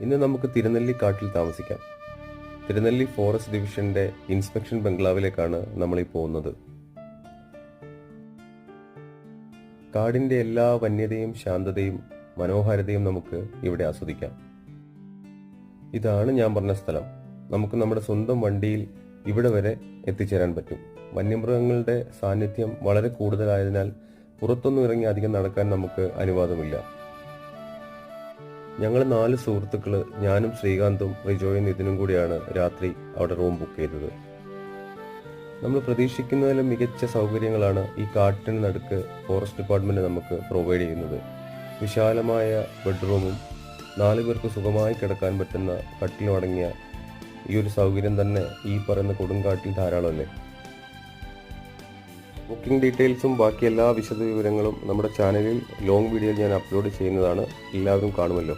ഇന്ന് നമുക്ക് തിരുനെല്ലി കാട്ടിൽ താമസിക്കാം. തിരുനെല്ലി ഫോറസ്റ്റ് ഡിവിഷന്റെ ഇൻസ്പെക്ഷൻ ബംഗ്ലാവിലേക്കാണ് നമ്മൾ ഈ പോകുന്നത്. കാടിന്റെ എല്ലാ വന്യതയും ശാന്തതയും മനോഹാരിതയും നമുക്ക് ഇവിടെ ആസ്വദിക്കാം. ഇതാണ് ഞാൻ പറഞ്ഞ സ്ഥലം. നമുക്ക് നമ്മുടെ സ്വന്തം വണ്ടിയിൽ ഇവിടെ വരെ എത്തിച്ചേരാൻ പറ്റും. വന്യമൃഗങ്ങളുടെ സാന്നിധ്യം വളരെ കൂടുതലായതിനാൽ പുറത്തൊന്നും ഇറങ്ങി അധികം നടക്കാൻ നമുക്ക് അനുവാദമില്ല. ഞങ്ങൾ നാല് സുഹൃത്തുക്കൾ ഞാനും ശ്രീകാന്തും റിജോയും നിതിനും കൂടിയാണ് രാത്രി അവിടെ റൂം ബുക്ക് ചെയ്തത്. നമ്മൾ പ്രതീക്ഷിക്കുന്നതിലും മികച്ച സൗകര്യങ്ങളാണ് ഈ കാട്ടിന് നടുക്ക് ഫോറസ്റ്റ് ഡിപ്പാർട്ട്മെന്റ് നമുക്ക് പ്രൊവൈഡ് ചെയ്യുന്നത്. വിശാലമായ ബെഡ്റൂമും നാല് പേർക്ക് സുഖമായി കിടക്കാൻ പറ്റുന്ന കട്ടിലും അടങ്ങിയ ഈ ഒരു സൗകര്യം തന്നെ ഈ പറയുന്ന കൊടുങ്കാട്ടിൽ ധാരാളമല്ലേ? ബുക്കിംഗ് ഡീറ്റെയിൽസും ബാക്കി എല്ലാ വിശദ വിവരങ്ങളും നമ്മുടെ ചാനലിൽ ലോങ് വീഡിയോയിൽ ഞാൻ അപ്ലോഡ് ചെയ്യുന്നതാണ്. എല്ലാവരും കാണുമല്ലോ.